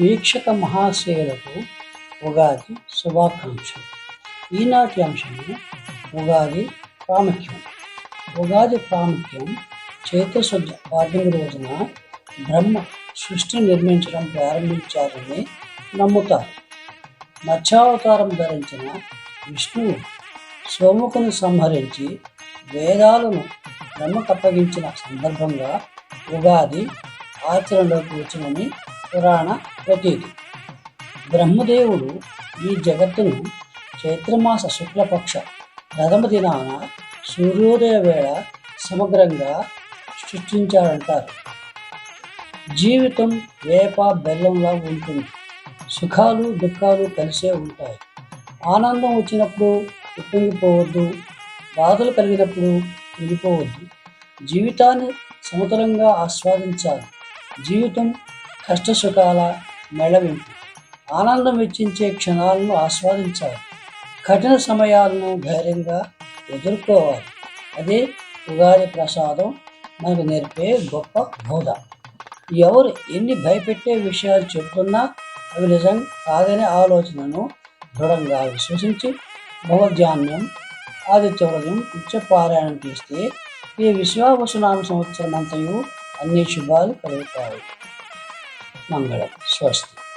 వీక్షక మహాశయులకు ఉగాది శుభాకాంక్షలు. ఈనాటి అంశము ఉగాది ప్రాముఖ్యం. ఉగాది ప్రాముఖ్యం చైతశుద్ధ పాడ్యమి రోజున బ్రహ్మ సృష్టి నిర్మించడం ప్రారంభించారని నమ్ముతారు. మత్స్యావతారం ధరించిన విష్ణువు సోముకుని సంహరించి వేదాలను బ్రహ్మకు అప్పగించిన సందర్భంగా ఉగాది ఆచరణలోకి వచ్చినని పురాణ ప్రతీతి. బ్రహ్మదేవుడు ఈ జగత్తును చైత్రమాస శుక్లపక్ష ప్రథమ దినాన సూర్యోదయ వేళ సమగ్రంగా సృష్టించాడంటారు జీవితం వేప బెల్లంలా ఉంటుంది. సుఖాలు దుఃఖాలు కలిసే ఉంటాయి. ఆనందం వచ్చినప్పుడు ఉప్పొంగిపోవద్దు బాధలు కలిగినప్పుడు ఉండిపోవద్దు. జీవితాన్ని సమతలంగా ఆస్వాదించాలి. జీవితం కష్టసుఖాల మెళవింపు. ఆనందం వెచ్చించే క్షణాలను ఆస్వాదించాలి. కఠిన సమయాలను ధైర్యంగా ఎదుర్కోవాలి. అదే ఉగాది ప్రసాదం మనకు నేర్పే గొప్ప బోధ ఎవరు ఎన్ని భయపెట్టే విషయాలు చెప్తున్నా అవి నిజం కాదనే ఆలోచనను దృఢంగా విశ్వసించి భగవద్ధ్యానం ఆదిత్య హృదయం ఉచ్చపారాయణం చేస్తే ఈ విశ్వావసునామ సంవత్సరం అంతయు అన్ని శుభాలు కలుగుతాయి. മംഗളം. സ്വസ്തി